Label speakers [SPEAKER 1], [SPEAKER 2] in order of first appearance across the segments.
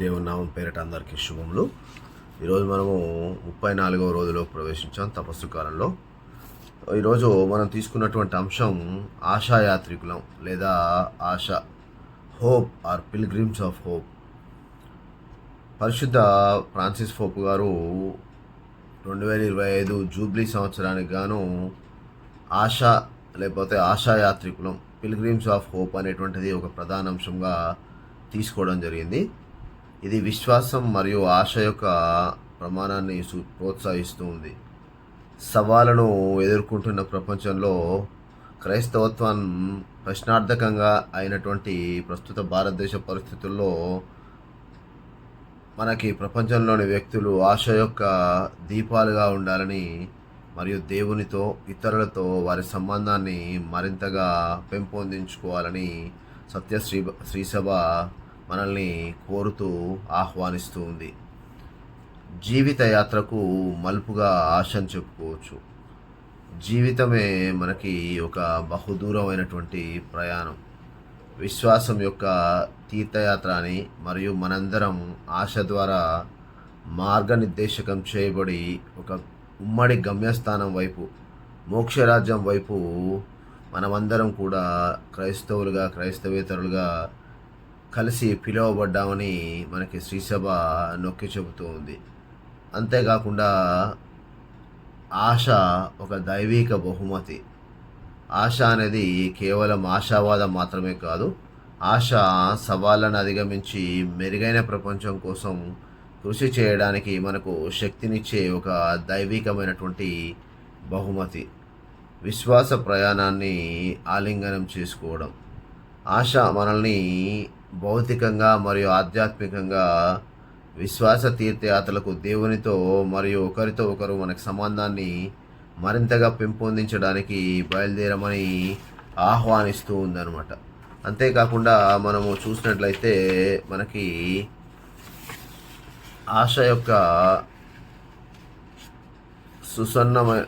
[SPEAKER 1] దేవుని నామం పేరిట అందరికీ శుభములు. ఈరోజు మనము ముప్పై నాలుగవ రోజులో ప్రవేశించాం తపస్సు కాలంలో. ఈరోజు మనం తీసుకున్నటువంటి అంశం ఆశాయాత్రికులం లేదా ఆశ hope are pilgrims of hope. పరిశుద్ధ ఫ్రాన్సిస్ ఫోప్ గారు రెండు వేల ఇరవై ఐదు జూబ్లీ సంవత్సరానికి గాను ఆశ లేకపోతే ఆశాయాత్రికులం పిల్గ్రిమ్స్ ఆఫ్ హోప్ అనేటువంటిది ఒక ప్రధాన అంశంగా తీసుకోవడం జరిగింది. ఇది విశ్వాసం మరియు ఆశ యొక్క ప్రమాణాన్ని సు- ప్రోత్సహిస్తూ ఉంది. సవాళ్ళను ఎదుర్కొంటున్న ప్రపంచంలో క్రైస్తవత్వం ప్రశ్నార్థకంగా అయినటువంటి ప్రస్తుత భారతదేశ పరిస్థితుల్లో మనకి ప్రపంచంలోని వ్యక్తులు ఆశ యొక్క దీపాలుగా ఉండాలని మరియు దేవునితో ఇతరులతో వారి సంబంధాన్ని మరింతగా పెంపొందించుకోవాలని సత్యశ్రీ శ్రీసభ మనల్ని కోరుతూ ఆహ్వానిస్తూ ఉంది. జీవిత యాత్రకు మలుపుగా ఆశని చెప్పుకోవచ్చు. జీవితమే మనకి ఒక బహుదూరమైనటువంటి ప్రయాణం. విశ్వాసం యొక్క తీర్థయాత్ర అని మరియు మనందరం ఆశ ద్వారా మార్గనిర్దేశకం చేయబడి ఒక ఉమ్మడి గమ్యస్థానం వైపు మోక్షరాజ్యం వైపు మనమందరం కూడా క్రైస్తవులుగా క్రైస్తవేతరులుగా కలిసి పిలువబడ్డామని మనకి శ్రీసభ నొక్కి చెబుతూ ఉంది. అంతేకాకుండా ఆశ ఒక దైవిక బహుమతి. ఆశ అనేది కేవలం ఆశావాదం మాత్రమే కాదు ఆశ సవాళ్ళను అధిగమించి మెరుగైన ప్రపంచం కోసం కృషి చేయడానికి మనకు శక్తినిచ్చే ఒక దైవికమైనటువంటి బహుమతి. విశ్వాస ప్రయాణాన్ని ఆలింగనం చేసుకోవడం. ఆశ మనల్ని భౌతికంగా మరియు ఆధ్యాత్మికంగా విశ్వాస తీర్థయాత్రలకు దేవునితో మరియు ఒకరితో ఒకరు మనకి సంబంధాన్ని మరింతగా పెంపొందించడానికి బయలుదేరమని ఆహ్వానిస్తూ ఉందన్నమాట. అంతేకాకుండా మనము చూసినట్లయితే మనకి ఆశ యొక్క సుసన్నమైన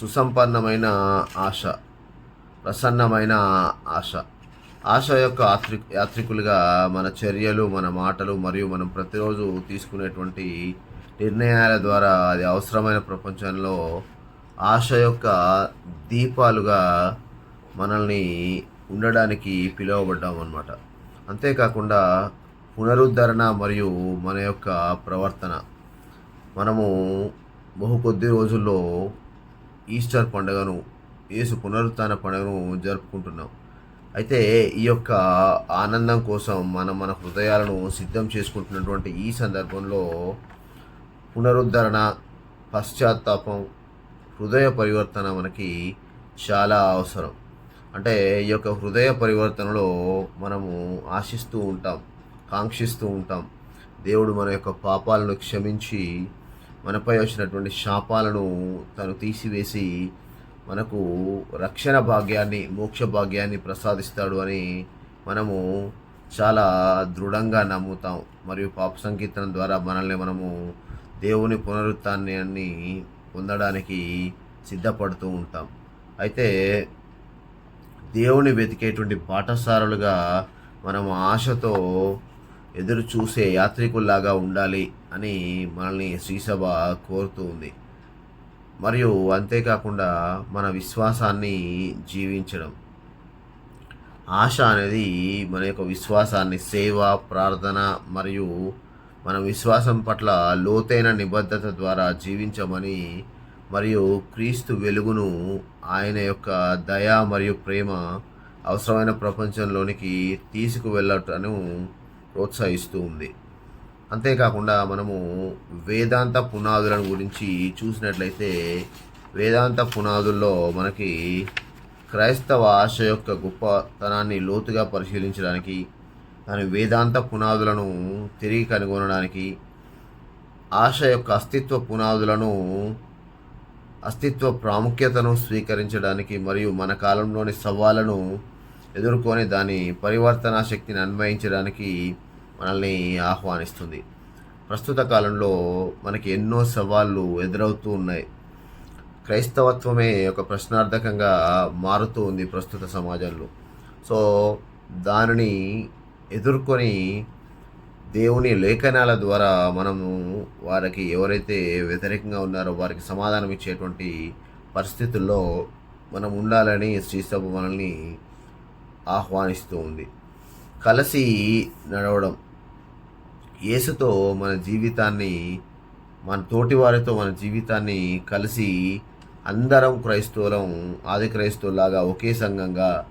[SPEAKER 1] సుసంపన్నమైన ఆశ ప్రసన్నమైన ఆశ. ఆశ యొక్క యాత్రి యాత్రికులుగా మన చర్యలు మన మాటలు మరియు మనం ప్రతిరోజు తీసుకునేటువంటి నిర్ణయాల ద్వారా అది అవసరమైన ప్రపంచంలో ఆశ యొక్క దీపాలుగా మనల్ని ఉండడానికి పిలువబడ్డాం అన్నమాట. అంతేకాకుండా పునరుద్ధరణ మరియు మన యొక్క ప్రవర్తన. మనము బహు కొద్ది రోజుల్లో ఈస్టర్ పండుగను యేసు పునరుత్థాన పండుగను జరుపుకుంటున్నాం. అయితే ఈ యొక్క ఆనందం కోసం మనం మన హృదయాలను సిద్ధం చేసుకుంటున్నటువంటి ఈ సందర్భంలో పునరుద్ధరణ పశ్చాత్తాపం హృదయ పరివర్తన మనకి చాలా అవసరం. అంటే ఈ యొక్క హృదయ పరివర్తనలో మనము ఆశిస్తూ ఉంటాం కాంక్షిస్తూ ఉంటాం. దేవుడు మన యొక్క పాపాలను క్షమించి మనపై వచ్చినటువంటి శాపాలను తను తీసివేసి మనకు రక్షణ భాగ్యాన్ని మోక్ష భాగ్యాన్ని ప్రసాదిస్తాడు అని మనము చాలా దృఢంగా నమ్ముతాం. మరియు పాప సంకీర్తన ద్వారా మనల్ని మనము దేవుని పునరుత్థాన్ని పొందడానికి సిద్ధపడుతూ ఉంటాం. అయితే దేవుని వెతికేటువంటి పాఠశాలలుగా మనం ఆశతో ఎదురు చూసే యాత్రికుల్లాగా ఉండాలి అని మనల్ని శ్రీసభ కోరుతూ ఉంది. మరియు అంతేకాకుండా మన విశ్వాసాన్ని జీవించడం. ఆశ అనేది మన యొక్క విశ్వాసాన్ని సేవ ప్రార్థన మరియు మన విశ్వాసం పట్ల లోతైన నిబద్ధత ద్వారా జీవించమని మరియు క్రీస్తు వెలుగును ఆయన యొక్క దయ మరియు ప్రేమ అవసరమైన ప్రపంచంలోనికి తీసుకువెళ్ళటను ప్రోత్సహిస్తూ ఉంది. అంతేకాకుండా మనము వేదాంత పునాదులను గురించి చూసినట్లయితే వేదాంత పునాదుల్లో మనకి క్రైస్తవ ఆశ యొక్క గొప్పతనాన్ని లోతుగా పరిశీలించడానికి దాని వేదాంత పునాదులను తిరిగి కనుగొనడానికి ఆశ యొక్క అస్తిత్వ పునాదులను అస్తిత్వ ప్రాముఖ్యతను స్వీకరించడానికి మరియు మన కాలంలోని సవాళ్ళను ఎదుర్కొని దాని పరివర్తన శక్తిని అన్వయించడానికి మనల్ని ఆహ్వానిస్తుంది. ప్రస్తుత కాలంలో మనకి ఎన్నో సవాళ్ళు ఎదురవుతూ ఉన్నాయి. క్రైస్తవత్వమే ఒక ప్రశ్నార్థకంగా మారుతూ ఉంది ప్రస్తుత సమాజంలో. సో దానిని ఎదుర్కొని దేవుని లేఖనాల ద్వారా మనము వారికి ఎవరైతే వ్యతిరేకంగా ఉన్నారో వారికి సమాధానం ఇచ్చేటువంటి పరిస్థితుల్లో మనం ఉండాలని శ్రీసభ మనల్ని ఆహ్వానిస్తూ ఉంది. కలిసి నడవడం. యేసుతో మన జీవితాన్ని మన తోటి వారితో మన జీవితాన్ని కలిసి అందరం క్రైస్తవులం ఆది క్రైస్తవులాగా ఒకే సంఘంగా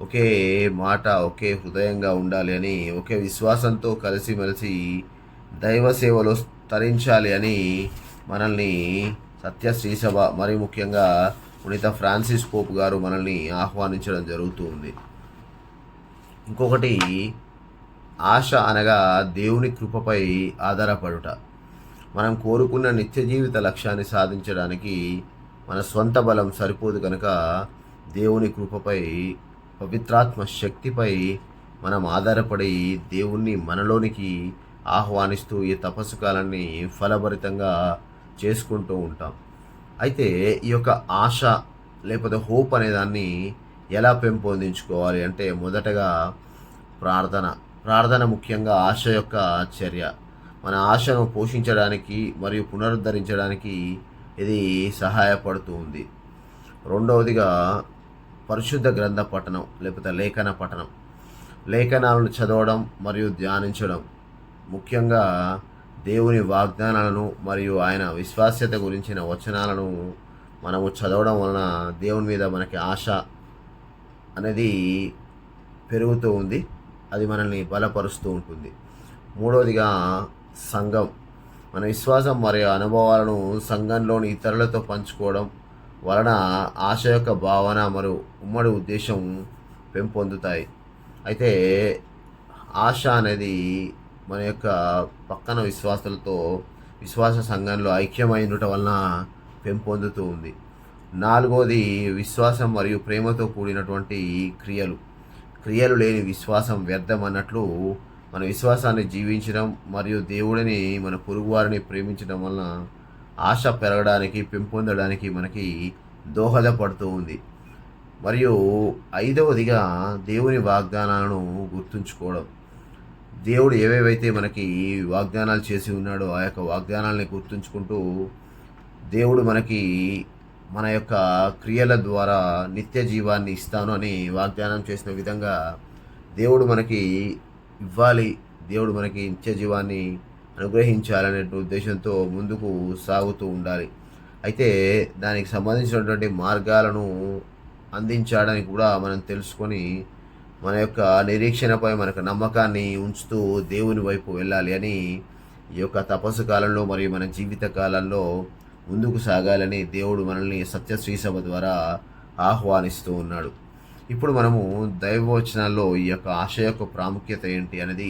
[SPEAKER 1] ఒకే మాట ఒకే హృదయంగా ఉండాలి అని ఒకే విశ్వాసంతో కలిసిమెలిసి దైవ సేవలో తరించాలి అని మనల్ని సత్య శ్రీసభ మరి ముఖ్యంగా పునీత ఫ్రాన్సిస్ పోప్ గారు మనల్ని ఆహ్వానించడం జరుగుతూ ఉంది. ఇంకొకటి ఆశ అనగా దేవుని కృపపై ఆధారపడుట. మనం కోరుకున్న నిత్య జీవిత లక్ష్యాన్ని సాధించడానికి మన స్వంత బలం సరిపోదు కనుక దేవుని కృపపై పవిత్రాత్మ శక్తిపై మనం ఆధారపడి దేవుణ్ణి మనలోనికి ఆహ్వానిస్తూ ఈ తపస్సు కాలాన్ని ఫలభరితంగా చేసుకుంటూ ఉంటాం. అయితే ఈ యొక్క ఆశ లేకపోతే హోప్ అనే దాన్ని ఎలా పెంపొందించుకోవాలి అంటే మొదటగా ప్రార్థన. ప్రార్థన ముఖ్యంగా ఆశ యొక్క చర్య. మన ఆశను పోషించడానికి మరియు పునరుద్ధరించడానికి ఇది సహాయపడుతూ ఉంది. రెండవదిగా పరిశుద్ధ గ్రంథ పఠనం లేకపోతే లేఖన పఠనం. లేఖనాలను చదవడం మరియు ధ్యానించడం. ముఖ్యంగా దేవుని వాగ్దానాలను మరియు ఆయన విశ్వాస్యత గురించిన వచనాలను మనము చదవడం వలన దేవుని మీద మనకి ఆశ అనేది పెరుగుతూ ఉంది. అది మనల్ని బలపరుస్తూ ఉంటుంది. మూడవదిగా సంఘం. మన విశ్వాసం మరియు అనుభవాలను సంఘంలోని ఇతరులతో పంచుకోవడం వలన ఆశ యొక్క భావన మరియు ఉమ్మడి ఉద్దేశం పెంపొందుతాయి. అయితే ఆశ అనేది మన యొక్క పక్కన విశ్వాసాలతో విశ్వాస సంఘంలో ఐక్యమైనట వలన పెంపొందుతూ ఉంది. నాలుగోది విశ్వాసం మరియు ప్రేమతో కూడినటువంటి క్రియలు. క్రియలు లేని విశ్వాసం వ్యర్థం అన్నట్లు మన విశ్వాసాన్ని జీవించడం మరియు దేవుడిని మన పొరుగువారిని ప్రేమించడం వలన ఆశ పెరగడానికి పెంపొందడానికి మనకి దోహదపడుతూ ఉంది. మరియు ఐదవదిగా దేవుని వాగ్దానాలను గుర్తుంచుకోవడం. దేవుడు ఏవేవైతే మనకి వాగ్దానాలు చేసి ఉన్నాడో ఆ యొక్క వాగ్దానాలని గుర్తుంచుకుంటూ దేవుడు మనకి మన యొక్క క్రియల ద్వారా నిత్య జీవాన్ని ఇస్తాను అని వాగ్దానం చేసిన విధంగా దేవుడు మనకి ఇవ్వాలి. దేవుడు మనకి నిత్య జీవాన్ని అనుగ్రహించాలనే ఉద్దేశంతో ముందుకు సాగుతూ ఉండాలి. అయితే దానికి సంబంధించినటువంటి మార్గాలను అందించడానికి కూడా మనం తెలుసుకొని మన యొక్క నిరీక్షణపై మనకు నమ్మకాన్ని ఉంచుతూ దేవుని వైపు వెళ్ళాలి అని ఈ యొక్క తపస్సు కాలంలో మరియు మన జీవిత కాలంలో ముందుకు సాగాలని దేవుడు మనల్ని సత్య శ్రీసభ ద్వారా ఆహ్వానిస్తూ ఉన్నాడు. ఇప్పుడు మనము దైవవచనాల్లో ఈ యొక్క ఆశ యొక్క ప్రాముఖ్యత ఏంటి అనేది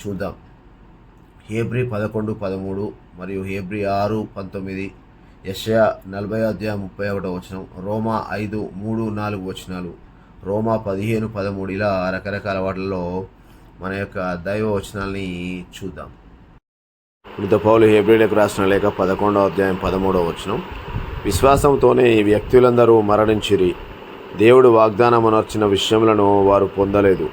[SPEAKER 1] చూద్దాం. హేబ్రి పదకొండు పదమూడు మరియు హేబ్రి ఆరు పంతొమ్మిది యషయా నలభై అధ్యాయం ముప్పై ఒకటో వచనం రోమా ఐదు మూడు నాలుగు వచనాలు రోమా పదిహేను పదమూడు ఇలా రకరకాల వాటిల్లో మన యొక్క దైవ వచనాల్ని చూద్దాం. పునిత పౌలు హేబ్రిలకు రాసిన లేఖ పదకొండవ అధ్యాయం పదమూడవ వచనం. విశ్వాసంతోనే ఈ వ్యక్తులందరూ మరణించిరి. దేవుడు వాగ్దానమునర్చిన విషయములను వారు పొందలేదు.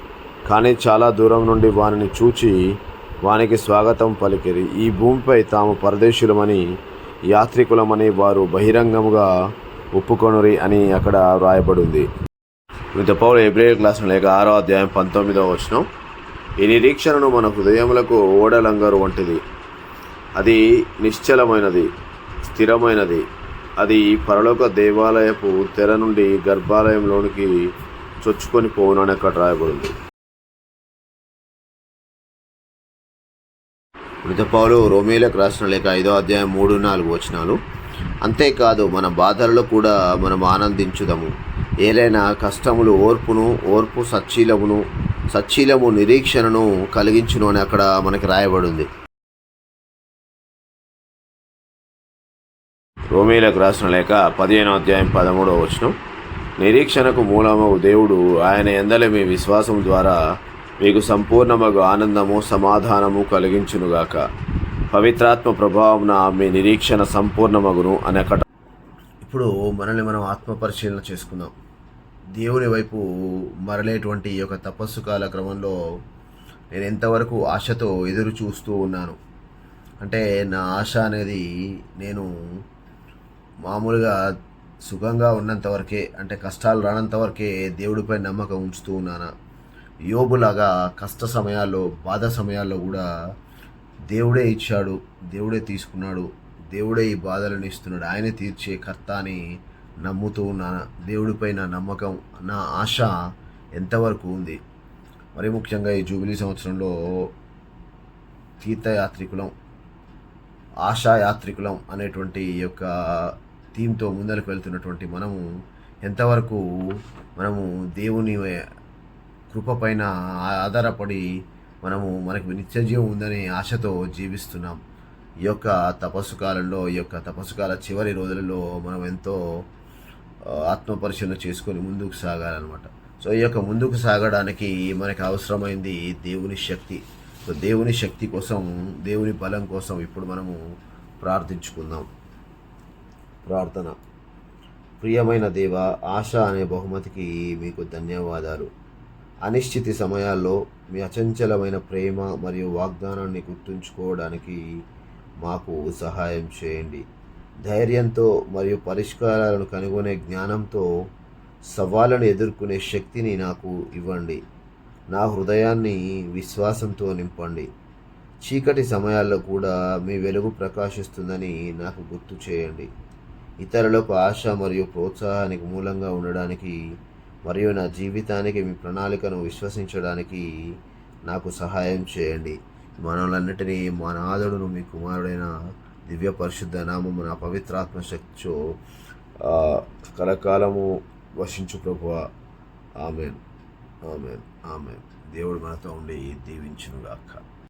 [SPEAKER 1] కానీ చాలా దూరం నుండి వానిని చూచి వానికి స్వాగతం పలికిరి. ఈ భూమిపై తాము పరదేశులమని యాత్రికులమని వారు బహిరంగముగా ఒప్పుకొనురి అని అక్కడ వ్రాయబడింది. మిగతా పౌలు ఏప్రిల్ క్లాస్ లేక ఆరో అధ్యాయం పంతొమ్మిదవ వచనం. ఈ నిరీక్షణను మన హృదయములకు ఓడలంగరు వంటిది. అది నిశ్చలమైనది స్థిరమైనది. అది పరలోక దేవాలయపు తెర నుండి గర్భాలయంలోనికి చొచ్చుకొని పోవునని అక్కడ రాయబడింది. మృత రోమేలకు రాసిన లేక ఐదో అధ్యాయం మూడు నాలుగు వచనాలు. అంతేకాదు మన బాధలలో కూడా మనం ఆనందించుదాము. ఏలైనా కష్టములు ఓర్పును ఓర్పు సచ్చీలమును సచ్చీలము నిరీక్షణను కలిగించును అని అక్కడ మనకి రాయబడింది. రోమేలకు రాసిన లేక పదిహేనో అధ్యాయం పదమూడవ వచనం. నిరీక్షణకు మూలము దేవుడు ఆయన ఎందల మీ విశ్వాసం ద్వారా మీకు సంపూర్ణమగు ఆనందము సమాధానము కలిగించునుగాక. పవిత్రాత్మ ప్రభావంన మీ నిరీక్షణ సంపూర్ణమగును అనే కట ఇప్పుడు మనల్ని మనం ఆత్మపరిశీలన చేసుకుందాం. దేవుని వైపు మరలేటువంటి ఈ యొక్క తపస్సు కాల క్రమంలో నేను ఎంతవరకు ఆశతో ఎదురు చూస్తూ ఉన్నాను? అంటే నా ఆశ అనేది నేను మామూలుగా సుఖంగా ఉన్నంత వరకే అంటే కష్టాలు రానంత వరకే దేవుడిపై నమ్మకం ఉంచుతూ ఉన్నానా? యోబులాగా కష్ట సమయాల్లో బాధ సమయాల్లో కూడా దేవుడే ఇచ్చాడు దేవుడే తీసుకున్నాడు దేవుడే ఈ బాధలను ఇస్తున్నాడు. ఆయనే తీర్చే కర్త అని నమ్ముతూ ఉన్నాను? దేవుడిపై నా నమ్మకం నా ఆశ ఎంతవరకు ఉంది? మరి ముఖ్యంగా ఈ జూబిలీ సంవత్సరంలో తీర్థయాత్రికులం ఆశాయాత్రికులం అనేటువంటి ఈ యొక్క థీమ్తో ముందరకు వెళ్తున్నటువంటి మనము ఎంతవరకు మనము దేవుని కృప పైన ఆధారపడి మనము మనకు నిత్యజీవం ఉందనే ఆశతో జీవిస్తున్నాం. ఈ యొక్క తపస్సు కాలంలో ఈ యొక్క తపస్సు కాల చివరి రోజులలో మనం ఎంతో ఆత్మపరిశీలన చేసుకొని ముందుకు సాగాలన్నమాట. సో ఈ యొక్క ముందుకు సాగడానికి మనకు అవసరమైంది దేవుని శక్తి. సో దేవుని శక్తి కోసం దేవుని బలం కోసం ఇప్పుడు మనము ప్రార్థించుకుందాం. ప్రార్థన. ప్రియమైన దేవ ఆశ అనే బహుమతికి మీకు ధన్యవాదాలు. అనిశ్చితి సమయాల్లో మీ అచంచలమైన ప్రేమ మరియు వాగ్దానాన్ని గుర్తుంచుకోవడానికి మాకు సహాయం చేయండి. ధైర్యంతో మరియు పరిష్కారాలను కనుగొనే జ్ఞానంతో సవాళ్ళను ఎదుర్కొనే శక్తిని నాకు ఇవ్వండి. నా హృదయాన్ని విశ్వాసంతో నింపండి. చీకటి సమయాల్లో కూడా మీ వెలుగు ప్రకాశిస్తుందని నాకు గుర్తు చేయండి. ఇతరులకు ఆశ మరియు ప్రోత్సాహానికి మూలంగా ఉండడానికి మరియు నా జీవితానికి మీ ప్రణాళికను విశ్వసించడానికి నాకు సహాయం చేయండి. మనలన్నిటినీ మా నాదుడును మీ కుమారుడైన దివ్య పరిశుద్ధ నామము నా పవిత్రాత్మ శక్తితో కలకాలము వశించు ప్రభువ. ఆమెన్. ఆమెన్. ఆమెన్. దేవుడు మనతో ఉండి దీవించునుగాక.